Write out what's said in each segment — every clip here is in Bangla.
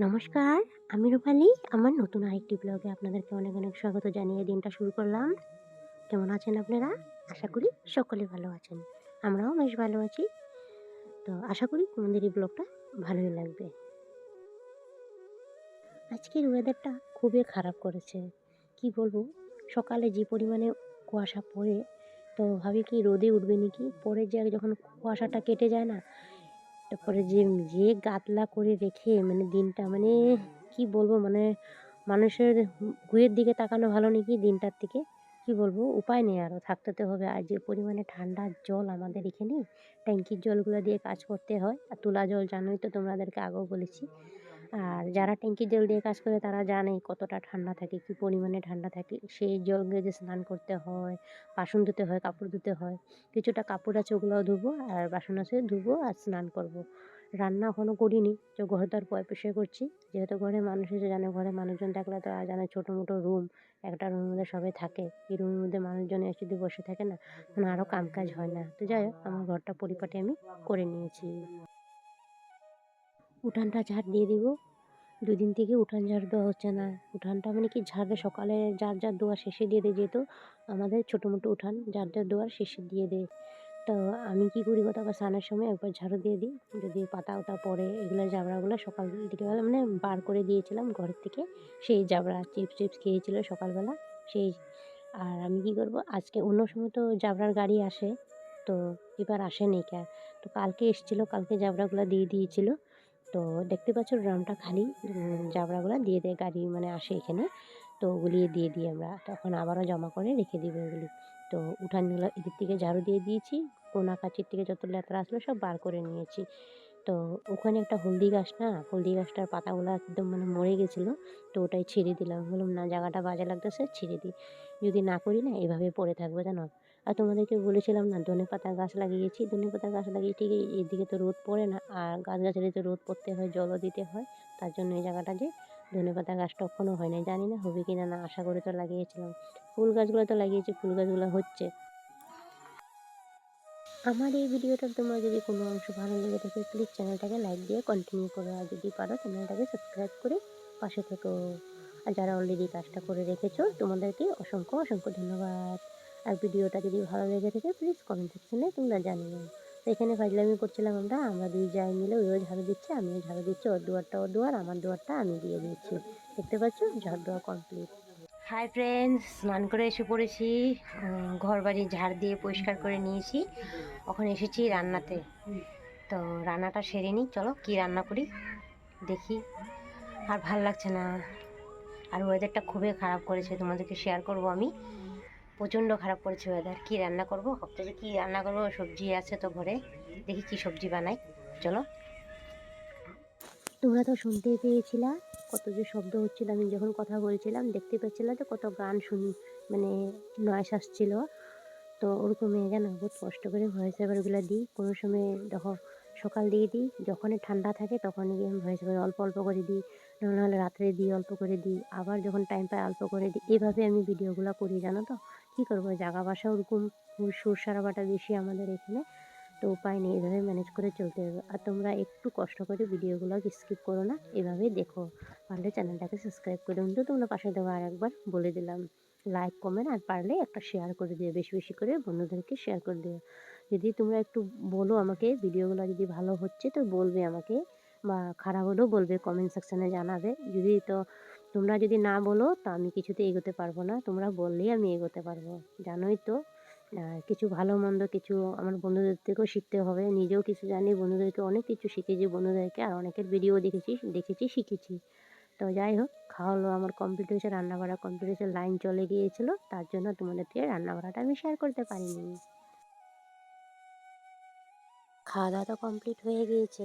নমস্কার, আমি রূপালি। আমার নতুন আরেকটি ব্লগে আপনাদেরকে অনেক অনেক স্বাগত জানিয়ে দিনটা শুরু করলাম। কেমন আছেন আপনারা? আশা করি সকলে ভালো আছেন। আমরাও বেশ ভালো আছি। তো আশা করি তোমাদের এই ব্লগটা ভালোই লাগবে। আজকের ওয়েদারটা খুবই খারাপ করেছে। কি বলব? সকালে যে পরিমাণে কুয়াশা পড়ে, তো ভাবি কি রোদে উঠবে নাকি? পরে যে যখন কুয়াশাটা কেটে যায় না তারপরে যে যে গাতলা করে রেখে মানে দিনটা মানে কি বলব মানে মানুষের গুয়ের দিকে তাকানো ভালো নাকি দিনটার থেকে? কি বলব? উপায় নেই আরও থাকতে তো হবে। আর যে পরিমাণে ঠান্ডা জল আমাদের এখানে ট্যাঙ্কির জলগুলো দিয়ে কাজ করতে হয়, আর তুলা জল জানোই তো তোমাদেরকে আগেও বলেছি। আর যারা ট্যাঙ্কির জল দিয়ে কাজ করে তারা জানে কতটা ঠান্ডা থাকে, কি পরিমাণে ঠান্ডা থাকে। সেই জল দিয়ে স্নান করতে হয়, বাসন ধুতে হয়, কাপড় ধুতে হয়, কিছুটা কাপড় আছে ওগুলোও ধুবো আর বাসন আছে ধুবো আর স্নান করব। রান্না এখনও করিনি, তো ঘরে তো আর পয় পয়সা করছি। যেহেতু ঘরে মানুষ এসে জানে, ঘরে মানুষজন থাকলে তো আর জানে ছোটো মোটো রুম একটা রুমের মধ্যে সবাই থাকে। এই রুমের মধ্যে মানুষজন এসে যদি বসে থাকে না মানে আরও কামকাজ হয় না। তো যাই হোক, আমার ঘরটা পরিপাটি আমি করে নিয়েছি। উঠানটা ঝাড় দিয়ে দিব। দুদিন থেকে উঠান ঝাড় দেওয়া হচ্ছে না। উঠানটা মানে কি ঝাড়ে সকালে যার যার দোয়ার শেষে দিয়ে দেয় যেহেতু আমাদের ছোটো মোটো উঠান যার যার দোয়ার শেষে দিয়ে দেয়। তো আমি কী করি কথা আবার স্নানের সময় একবার ঝাড়ু দিয়ে দিই। যদি পাতা ওটা পড়ে, এগুলো জাবড়াগুলো সকাল দিকেবেলা মানে বার করে দিয়েছিলাম ঘরের থেকে। সেই জাবড়া চিপস টিপস খেয়েছিল সকালবেলা। সেই আর আমি কী করব, আজকে অন্য সময় তো জাবড়ার গাড়ি আসে। তো এবার আসেনি কে তো কালকে এসেছিল, কালকে জাবড়াগুলো দিয়ে দিয়েছিল। তো দেখতে পাচ্ছ ড্রামটা খালি জাবড়াগুলো দিয়ে দেয়, গাড়ি মানে আসে এখানে। তো ওগুলি দিয়ে দিই আমরা। তখন আবারও জমা করে রেখে দিব ওগুলি। তো উঠানগুলো এদিক থেকে ঝাড়ু দিয়ে দিয়েছি। কোনা কাচির থেকে যত লেতরা আসলো সব বার করে নিয়েছি। তো ওখানে একটা হলদি গাছ না, হলদি গাছটার পাতাগুলো একদম মানে মরে গেছিল। তো ওটাই ছিঁড়ে দিলাম। বললাম, না, জায়গাটা বাজে লাগতেছে, ছিঁড়ে দিই। যদি না করি না, এভাবে পড়ে থাকবে জানো? আর তোমাদেরকে বলেছিলাম না, ধনে পাতা গাছ লাগিয়েছি। ধনে পাতা গাছ লাগিয়ে ঠিক এদিকে তো রোদ পড়ে না, আর গাছ গাছালিতে রোদ পড়তে হয়, জলও দিতে হয়, তার জন্য এই জায়গাটা যে ধনে পাতা গাছটা কখনো হয় না জানি না হবে কি না না আশা করে তো লাগিয়েছিলাম। ফুল গাছগুলো তো লাগিয়েছি, ফুল গাছগুলো হচ্ছে। আমার এই ভিডিওটা তোমার যদি কোনো অংশ ভালো লেগে থাকে প্লিজ চ্যানেলটাকে লাইক দিয়ে কন্টিনিউ করো, আর যদি পারো চ্যানেলটাকে সাবস্ক্রাইব করে পাশে থেকো। আর যারা অলরেডি কাজটা করে রেখেছো, তোমাদেরকে অসংখ্য অসংখ্য ধন্যবাদ। আর ভিডিওটা যদি ভালো লেগে থাকে প্লিজ কমেন্ট সেকশনে তোমরা জানিও। তো এখানে ফাজলামি করছিলাম আমরা আমরা দুই যাই মিলে ওইও ঝাড়ু দিচ্ছে আমিও ঝাড়ু দিচ্ছি, ওর দুয়ারটা ওর দুয়ার, আমার দুয়ারটা আমি দিয়ে দিচ্ছি। দেখতে পাচ্ছ? ঝাড় দেওয়া কমপ্লিট হাই ফ্রেন্ডস স্নান করে এসে পড়েছি। ঘর বাড়ি ঝাড় দিয়ে পরিষ্কার করে নিয়েছি। ওখানে এসেছি রান্নাতে। তো রান্নাটা সেরে নিই, চলো কি রান্না করি? দেখি। আর ভালো লাগছে না। আর ওয়েদারটা খুবই খারাপ করেছে, তোমাদেরকে শেয়ার করব আমি। প্রচণ্ড খারাপ করেছে ওয়েদার কী রান্না করব? ভাবতেছি কী রান্না করব? সবজি আছে তো ঘরে। দেখি কি সবজি বানাই। চলো। তোমরা তো শুনতেই পেয়েছিলা, কত যে শব্দ হচ্ছিল। আমি যখন কথা বলছিলাম, দেখতে পাচ্ছিলাম তো কত গান শুনি মানে নয়েস আসছিল। তো ওরকম জানো, বহুত কষ্ট করে ভয়েস ওভারগুলো দিই। কোনো সময় দেখো, সকাল দিয়ে দিই, যখনই ঠান্ডা থাকে তখনই আমি ভয়েস ওভার অল্প অল্প করে দিই। নাহলে রাত্রে দিই অল্প করে দিই। আবার যখন টাইম পাই অল্প করে দিই। এভাবে আমি ভিডিওগুলো করি, জানো তো? কী করব? জায়গা বাসা ওরকম সুর সারাবাটা বেশি আমাদের এখানে, তো উপায় নেই। এভাবে ম্যানেজ করে চলতে হবে। আর তোমরা একটু কষ্ট করে ভিডিওগুলো স্কিপ করো না এভাবেই দেখো। পারলে চ্যানেলটাকে সাবস্ক্রাইব করে তো তোমরা পাশে দেবো আর একবার বলে দিলাম লাইক কমেন্ট আর পারলে একটা শেয়ার করে দিও। বেশি বেশি করে বন্ধুদেরকে শেয়ার করে দিও। যদি তোমরা একটু বলো আমাকে ভিডিওগুলো যদি ভালো হচ্ছে, তো বলবে আমাকে। বা খারাপ হলেও বলবে কমেন্ট সেকশানে জানাবে। যদি তো তোমরা যদি না বলো, তো আমি কিছুতে এগোতে পারব না। তোমরা বললেই আমি এগোতে পারব। জানোই তো কিছু ভালো মন্দ কিছু আমার বন্ধুদের থেকেও শিখতে হবে। নিজেও কিছু জানি, বন্ধুদেরকে অনেক কিছু শিখেছি বন্ধুদেরকে, আর অনেকের ভিডিও দেখেছি দেখেছি, শিখেছি। তো যাই হোক খাওয়া দাওয়া আমার কমপ্লিট হয়েছে রান্না করা কমপ্লিট লাইন চলে গিয়েছিল। তার জন্য তোমাদের তোমাদেরকে রান্না করাটা আমি শেয়ার করতে পারিনি। খাওয়া দাওয়া তো কমপ্লিট হয়ে গিয়েছে।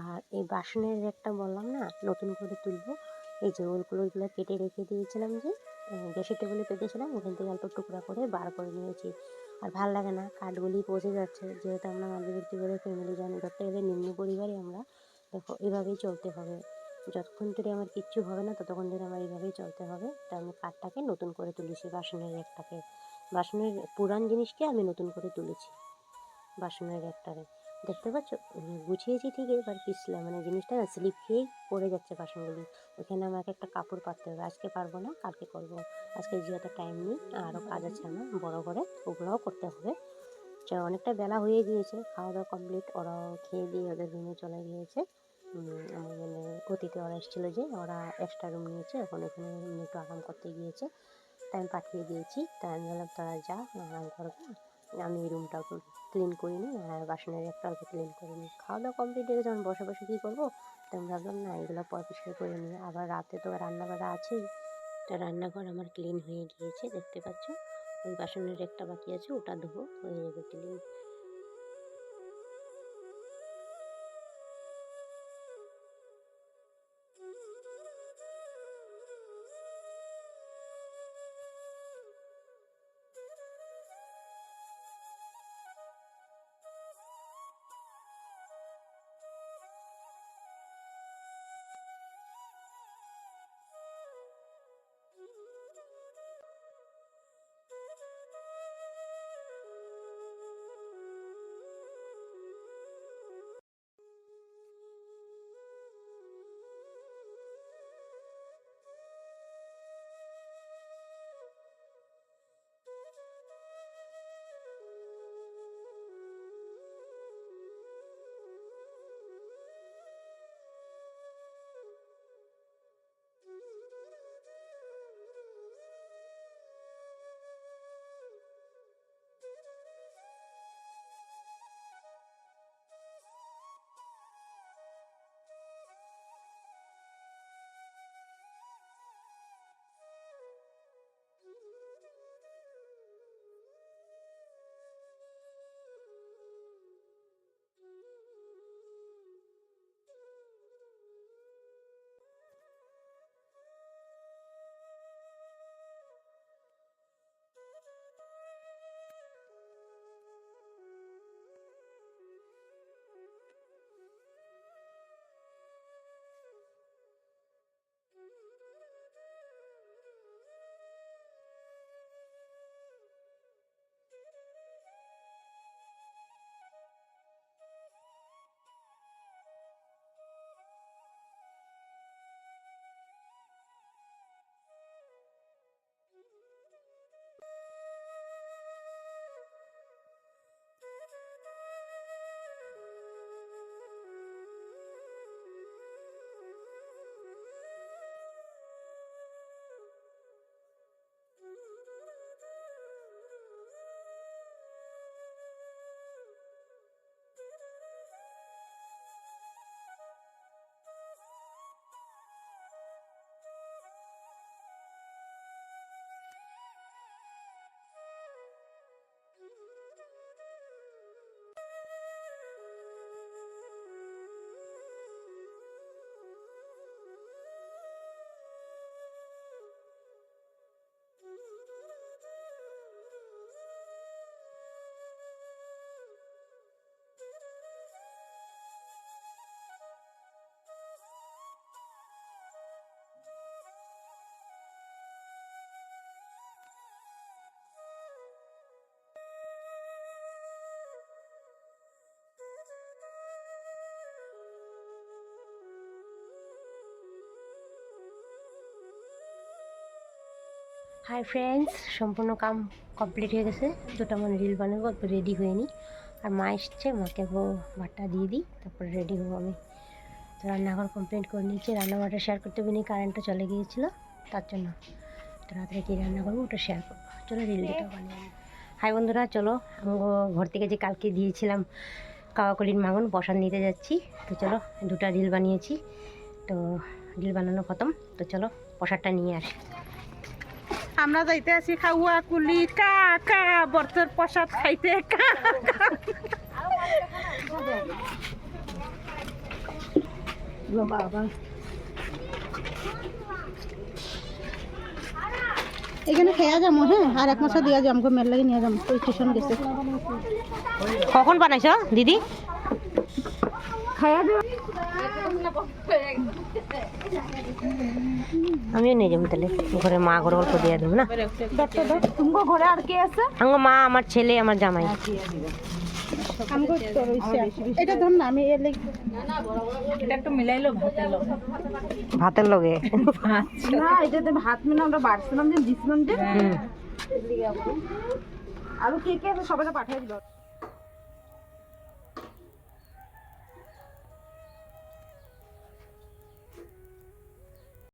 আর এই বাসনের একটা বললাম না, নতুন করে তুলবো। এই যে ওলগুলো কেটে রেখে দিয়েছিলাম যে গ্যাসের টেবিলে পেতেছিলাম ওখান থেকে অল্প টুকরা করে বার করে নিয়েছি। আর ভালো লাগে না, কাঠগুলি পচে যাচ্ছে, যেহেতু আমরা মাঝবর্তী করে ফ্যামিলি জানি ধরতে গেলে নিম্ন পরিবারে আমরা। দেখো, এভাবেই চলতে হবে। যতক্ষণ ধরে আমার কিচ্ছু হবে না, ততক্ষণ ধরে আমার এইভাবেই চলতে হবে। তাই আমি কাঠটাকে নতুন করে তুলেছি, বাসনের একটাকে। বাসনের পুরান জিনিসকে আমি নতুন করে তুলেছি, বাসনের একটাকে দেখতে পাচ্ছ? গুছিয়েছি ঠিকই এবার পিছলা মানে জিনিসটা না স্লিপ খেয়ে পড়ে যাচ্ছে বাসনগুলি। ওখানে আমাকে একটা কাপড় পাততে হবে। আজকে পারব না, কালকে করব। আজকে যেহেতু টাইম নেই আরও কাজ আছে আমার। বড় করে ওগুলোও করতে হবে। অনেকটা বেলা হয়ে গিয়েছে। খাওয়া দাওয়া কমপ্লিট ওরাও খেয়ে দিয়ে ওদের রুমে চলে গিয়েছে। আমার মানে অতীতে ওরা এসেছিল যে, ওরা এক্সট্রা রুম নিয়েছে। এখন এখানে একটু আরাম করতে গিয়েছে। তাই আমি পাঠিয়ে দিয়েছি। তাই আমি বললাম, তোরা যা আরাম করবে আমি এই রুমটা ক্লিন করে নিই আর বাসনের একটা অল্প ক্লিন করে নিই। খাওয়া দাওয়া কমপ্লিট হয়ে যখন বসে বসে কী করব? তো আমি ভাবলাম, না, এগুলো পর পরিষ্কার করে নিই। আবার রাতে তো রান্না করা আছেই। তো রান্নাঘর আমার ক্লিন হয়ে গিয়েছে, দেখতে পাচ্ছ? ওই বাসনের একটা বাকি আছে, ওটা ধোবো হয়ে যাবে ক্লিন হাই ফ্রেন্ডস সম্পূর্ণ কাম কমপ্লিট হয়ে গেছে। দুটো মানে রিল বানাবো অল্প রেডি হয়ে নিই আর মা এসছে, মাকে ভাতটা দিয়ে দিই, তারপরে রেডি হব আমি। তো রান্নাঘর কমপ্লিট করে নিয়েছি। রান্নাঘরটা শেয়ার করতে পারিনি কারেন্টটা চলে গিয়েছিল, তার জন্য। তো রাত্রে কী রান্না করব, ওটা শেয়ার করব। চলো রিল দুটো বানিয়ে হাই বন্ধুরা, চলো। আমি ঘর থেকে যে কালকে দিয়েছিলাম কাওয়াকলির মাগুন প্রসাদ নিতে যাচ্ছি। তো চলো, দুটো রিল বানিয়েছি। তো রিল বানানো খতম। তো চলো, প্রসাদটা নিয়ে আসি। আমরা যাইতে আছি খাওয়া কুলি। কা কা বর্তর প্রসাদ খাইতে কা। এখানে খেয়া যাব হ্যাঁ? আর এক মাসে দিয়া যাব মেল লাগে নিয়ে যাব ওই স্টেশন গেছে। কখন বানাইছ দিদি? খায়া আমিও নিয়ে যাব তাহলে। ঘরে মা ঘরে অল্প দিয়ে দেবো না? ঘরে আর কে আছে? আঙ্গ মা আমার ছেলে আমার জামাই। আমগো এটা ধর না আমি এর লাগি এটা একটু মিলাইলো ভাতের লোক লগে? না এটাতে ভাত মিলে আমরা বাড়ছিলাম যে দিছিলাম যে। হুম আর কে কে আছে সবাইকে পাঠিয়ে দিল।